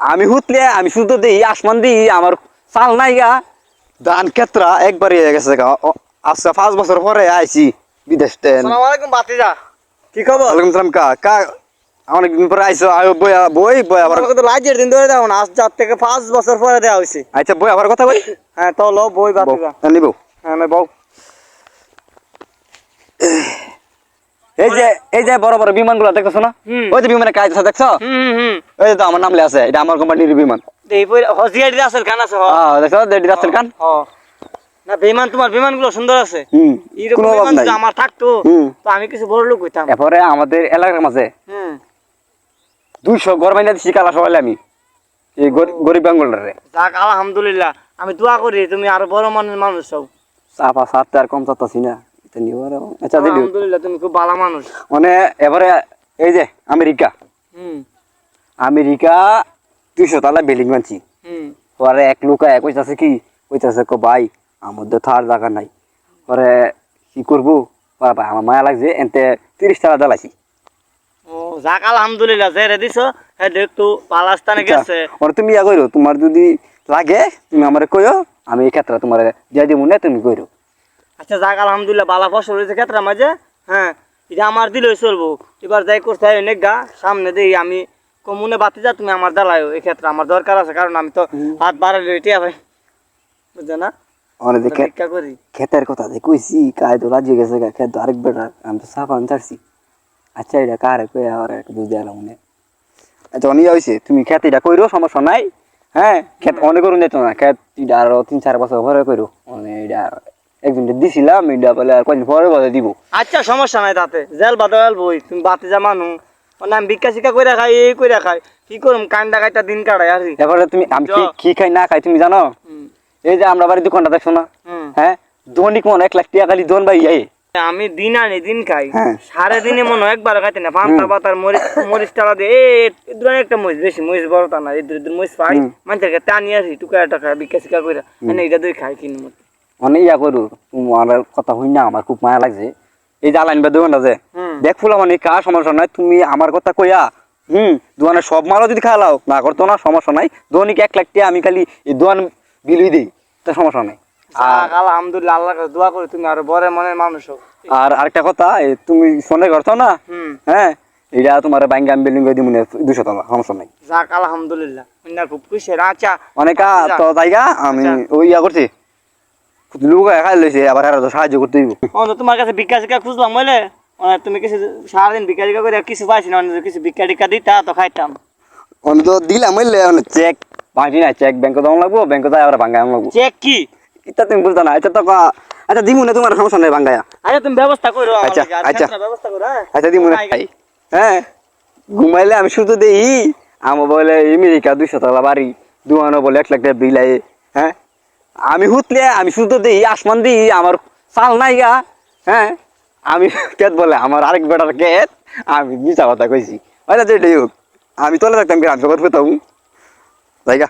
আমি হুতলে আমি শুধু দিই আসমান দিই আমার চাল নাই গা। ধান ক্ষেত্রা একবারই হয়ে গেছে গা। ও- আচ্ছা পাঁচ বছর পরে আইছি বিদেশ বাতিজা কি খবর? ওয়ালাইকুম সালাম কা কা অনেকদিন পরে আইসো আয়ো বই বই বই আবার আমাকে লাইজের দিন ধরে দাও না আজ যার থেকে পাঁচ বছর পরে দেওয়া হয়েছে আচ্ছা বই আবার কথা বই হ্যাঁ তো লো বই বাতিজা নিব। হ্যাঁ বউ এই যে এই যে বড় বড় বিমানগুলা দেখতেছো না? ওই যে বিমানের কাজ আছে দেখছ? ওই যে তো আমার নাম আছে এটা আমার কোম্পানির বিমান। আমাদের এলাকার মাঝে হুম। দুইশো গড় বাইনা দিচ্ছি কালা সবাই আমি। এই গরি- গরিব বেঙ্গলরে যাক আলহামদুলিল্লাহ। আমি দোয়া করি তুমি আরও বড় মানের মানুষ হও। চাপা আর কম চাচ্ছি না। এটা আচ্ছা দিদি আলহামদুলিল্লাহ তুমি খুব ভালো মানুষ। মানে এবারে এই যে আমেরিকা। হুম। আমেরিকা দুইশো তালা বিল্ডিং মানছি হুম। পরে এক লোক এক কইতাছে কি? কইতাছে কো ভাই আমার তো থার জায়গা নাই। পরে কি করব? বাবা আমার মায়া লাগছে এনতে তিরিশ টাকা দালাইছি ও যাক আলহামদুলিল্লাহ যে রে দিছো একটু পালাস্তানে গেছে। ওরা তুমি ইয়া তোমার যদি লাগে তুমি আমার কইও আমি এই ক্ষেত্রে তোমার দিয়ে দিব না তুমি কইরো। আচ্ছা যাক আলহামদুলিল্লাহ বালা ফসল হয়েছে ক্ষেত্রে মাঝে। হ্যাঁ এটা আমার দিলেই চলবো। এবার যাই করতে হয় অনেক গা সামনে দিই আমি কমুনে বাতি যা তুমি আমার দালায় এই ক্ষেত্রে আমার দরকার আছে কারণ আমি তো হাত বাড়ালে এটিয়া ভাই। বুঝছ না? ক্ষেতের কথা যে কইছি কায় তো রাজি গেছে গা ক্ষেত আরেক বেটা আমি তো সাফ আনতে পারছি আচ্ছা এটা কারে কই আর একটু বুঝতে এলাম মনে আচ্ছা অনেক হয়েছে তুমি ক্ষেত এটা কইরো সমস্যা নাই। হ্যাঁ ক্ষেত অনেক করুন যেত না ক্ষেত এটা আরও তিন চার বছর পরে কইরো মানে এটা একদিন দিছিলাম এটা বলে আর কদিন পরে বলে দিব। আচ্ছা সমস্যা নাই তাতে। জেল বাদল বই তুমি বাতি যা মানু। মানে আমি ভিক্ষা শিক্ষা করে খাই এই করে খাই। কি করুম কান্দা কাইটা দিন কাটাই আর এবারে তুমি আমি কি চ। কি খাই না খাই তুমি জানো? এই যে আমরা বাড়ির দোকানটা দেখছ না হ্যাঁ? দৈনিক মনে এক লাখ টাকা খালি দোন ভাই এই। আমি দিন আনি দিন খাই। হ্যাঁ। সাড়ে দিনে মনে হয় একবার খাইতে না। পান্তা পাতার মরিচ মরিচ টালা দিয়ে এই ধরনের একটা মরিচ বেশি মরিচ বড় তা না এই দূর মরিচ পাই। মানুষের টানি আসি টুকা টাকা বিকা শিকা করে এনে এটা দুই খাই কিনে মতো অনেক ইয়া করু তোমার কথা হই না আমার খুব মায়া লাগছে। এই যে আলাইন বা দোকানটা যে দেখ ফুলা মানে কা সমস্যা নাই তুমি আমার কথা কইয়া হুম দোকানে সব মালও যদি খাওয়াও না করতো না সমস্যা নাই দৈনিক এক লাখ টাকা আমি খালি এই দোকান বিলুই দিই তা সমস্যা নাই। আর আলহামদুলিল্লাহ আল্লাহ কাছে দোয়া করি তুমি আরও বড় মনের মানুষ আর আরেকটা কথা তুমি ফোনে করছ না? হ্যাঁ এটা তোমার ব্যাংকে আমি বিল্ডিং করে দিব দুশো টাকা সমস্যা নাই। যাক আলহামদুলিল্লাহ খুব খুশি আচ্ছা অনেক। তো জায়গা আমি আচ্ছা। ওই ইয়া করছি। লোক খাই লইছে আবার আর সাহায্য করতে দিব ও তোমার কাছে ভিক্ষা শিক্ষা খুঁজলাম বলে তুমি কিছু সারাদিন ভিক্ষা শিক্ষা করে কিছু পাইছি না কিছু ভিক্ষা টিক্ষা দিতা তো খাইতাম। অনেক তো দিলাম বুঝলে চেক ভাঙি না চেক ব্যাংকে দেওয়া লাগবো ব্যাংকে যাই আবার ভাঙ্গাই লাগবো চেক কি? এটা তুমি বুঝতে না এটা তো আচ্ছা দিমু না তোমার সমস্যা নেই ভাঙ্গায়া। আচ্ছা তুমি ব্যবস্থা করো আচ্ছা, আচ্ছা। ব্যবস্থা করো হ্যাঁ। আচ্ছা দিমু না। হ্যাঁ ঘুমাইলে আমি শুধু দেই। আমার বলে আমেরিকা দুইশো টাকা বাড়ি দুয়ানো বলে এক লাখ টাকা বিল হ্যাঁ আমি হুতলে, আমি শুধু দিই, আসমান দিই, আমার চাল নাই গা হ্যাঁ? আমি কেত বলে, আমার আরেক বেটার কেত, আমি মিশা কথা কইছি। ওই যেটাই হোক আমি তোলে থাকতাম গ্রাম সবার পেতাম জায়গা